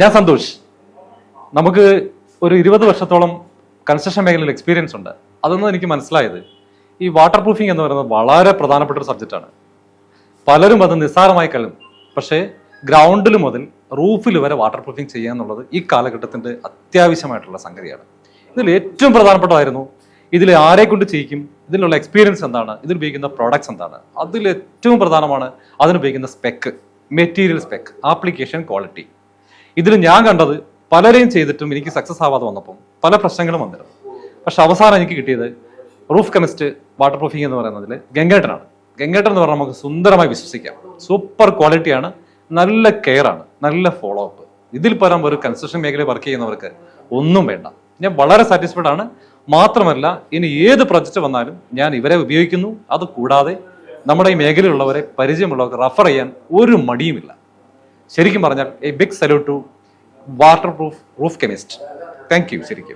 ഞാൻ സന്തോഷ്. നമുക്ക് ഒരു ഇരുപത് വർഷത്തോളം കൺസ്ട്രക്ഷൻ മേഖലയിൽ എക്സ്പീരിയൻസ് ഉണ്ട്. അതൊന്നും എനിക്ക് മനസ്സിലായത്? ഈ വാട്ടർ പ്രൂഫിംഗ് എന്ന് പറയുന്നത് വളരെ പ്രധാനപ്പെട്ട ഒരു സബ്ജക്റ്റാണ് പലരും അത് നിസ്സാരമായി കഴിയും പക്ഷേ ഗ്രൗണ്ടിൽ മുതൽ റൂഫിൽ വരെ വാട്ടർ പ്രൂഫിംഗ് ചെയ്യുക എന്നുള്ളത് ഈ കാലഘട്ടത്തിന്റെ അത്യാവശ്യമായിട്ടുള്ള സംഗതിയാണ്. ഇതിൽ ഏറ്റവും പ്രധാനപ്പെട്ടതായിരുന്നു ഇതിൽ ആരെ കൊണ്ട് ചെയ്യിക്കും ഇതിലുള്ള എക്സ്പീരിയൻസ് എന്താണ് ഇതിൽ ഉപയോഗിക്കുന്ന പ്രോഡക്ട്സ് എന്താണ്. അതിൽ ഏറ്റവും പ്രധാനമാണ് അതിനുപയോഗിക്കുന്ന spec material spec application quality ഇതിൽ ഞാൻ കണ്ടത് പലരെയും ചെയ്തിട്ടും എനിക്ക് സക്സസ് ആവാതെ വന്നപ്പം പല പ്രശ്നങ്ങളും വന്നിരുന്നു. പക്ഷെ അവസാനം എനിക്ക് കിട്ടിയത് റൂഫ് കെമിസ്റ്റ് വാട്ടർ പ്രൂഫിംഗ് എന്ന് പറയുന്നതിൽ ഗംഗേട്ടനാണ്. ഗംഗേട്ടൻ എന്ന് പറഞ്ഞാൽ നമുക്ക് സുന്ദരമായി വിശ്വസിക്കാം. സൂപ്പർ ക്വാളിറ്റിയാണ് നല്ല കെയർ ആണ്. നല്ല ഫോളോ അപ്പ് ഇതിൽ പരം ഒരു കൺസ്ട്രക്ഷൻ മേഖലയിൽ വർക്ക് ചെയ്യുന്നവർക്ക് ഒന്നും വേണ്ട. ഞാൻ വളരെ സാറ്റിസ്ഫൈഡ് ആണ്. മാത്രമല്ല ഇനി ഏത് പ്രൊജക്റ്റ് വന്നാലും ഞാൻ ഇവരെ ഉപയോഗിക്കുന്നു. അത് കൂടാതെ നമ്മുടെ ഈ മേഖലയിലുള്ളവരെ പരിചയമുള്ളവർക്ക് റഫർ ചെയ്യാൻ ഒരു മടിയുമില്ല. ശരിക്കും പറഞ്ഞാൽ a big salute to water proof roof chemist thank you ശരിക്കും.